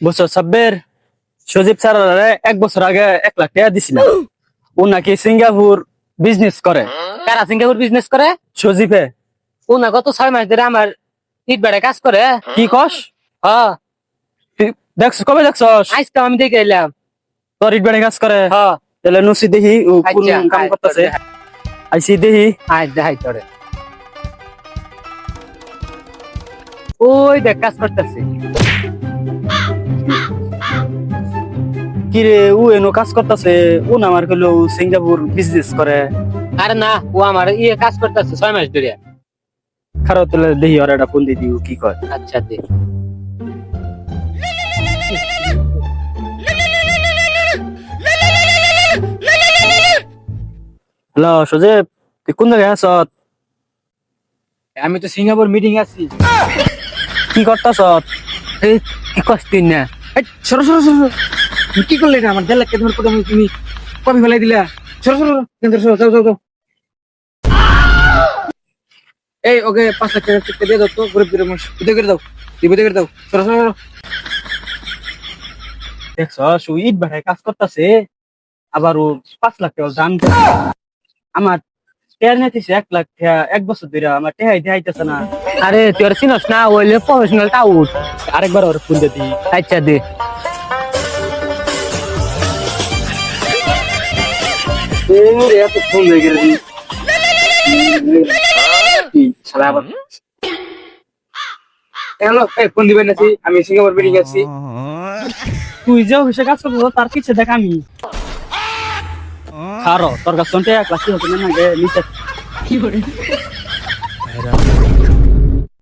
বুঝছ সাব্বের সজীব স্যার এক বছর আগে এক লাখ টাকা দিছিলাম ও নাকি সিঙ্গাপুর বিজনেস করে। কারা সিঙ্গাপুর বিজনেস করে? সজীবে। ও না গত ছয় মাস ধরে আমার ইট বেড়ে কাজ করে। কি কস? হ্যাঁ দেখছ কবে দেখছস আজকে আমি দেখে এলাম। তোর ইট বেড়ে কাজ করে। হ্যাঁ তাহলে নুসি দেখি ও কোন আচ্ছা, কাম আয়, করতেছে। আইসি দেখি। আজ দেখাই তোরে। ওই দেখ কাজ করতেছে। কি রে ও এনো কাজ করতেছে ও না আমার কইলো সিঙ্গাপুর বিজনেস করে। আরে না ও আমার ইয়ে কাজ করতেছে ছয় মাস ধরে। খারাপ তাহলে দেখি ওর একটা ফোন দিয়ে দিও কি কয়। আচ্ছা দে। হ্যালো সজীব তুই কোন জায়গায় আছ? আমি তো সিঙ্গাপুর মিটিং আছি। কি করতেছ? এই কি কষ্ট না? সরো সরো সরো। কি করলে না আমার দেড় লাখ তোমার তুমি কবি ফেলাই দিলা। সরো সরো। কেন্দ্র সরো যাও যাও যাও। এই ওকে পাঁচ লাখ টাকা চেকটা দিয়ে দাও তো গরিব গরিব মানুষ। বিদায় করে দাও বিদায় করে দাও। সরো সরো সরো। দেখছ ও ইট ভাড়ায় কাজ করতেছে। আবার ও পাঁচ লাখ টাকা দেয়। আমার টেয়ার নিতেছে এক লাখ টাকা এক বছর ধরে আমার টেহাই দেখাইতেছে না। আরে তুই আর চিনস না ওইলে প্রফেশনাল টাউট। আরেকবার ওর ফোন দিয়ে দিই আচ্ছা দে। এত ফোন হয়ে গেলে ফোন দিবেন নাকি? আমি সিঙ্গাপুর মিটিং আছি। তুই যে অফিসে কাজ করব তার পিছে দেখ আমি। খারো তোর কাছে এক লাখ কি নিচে